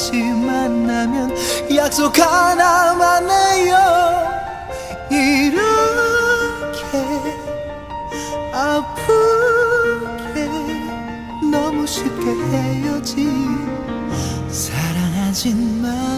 다시 만나면 약속 하나만 해요. 이렇게 아프게 너무 쉽게 헤어진 사랑하진 마.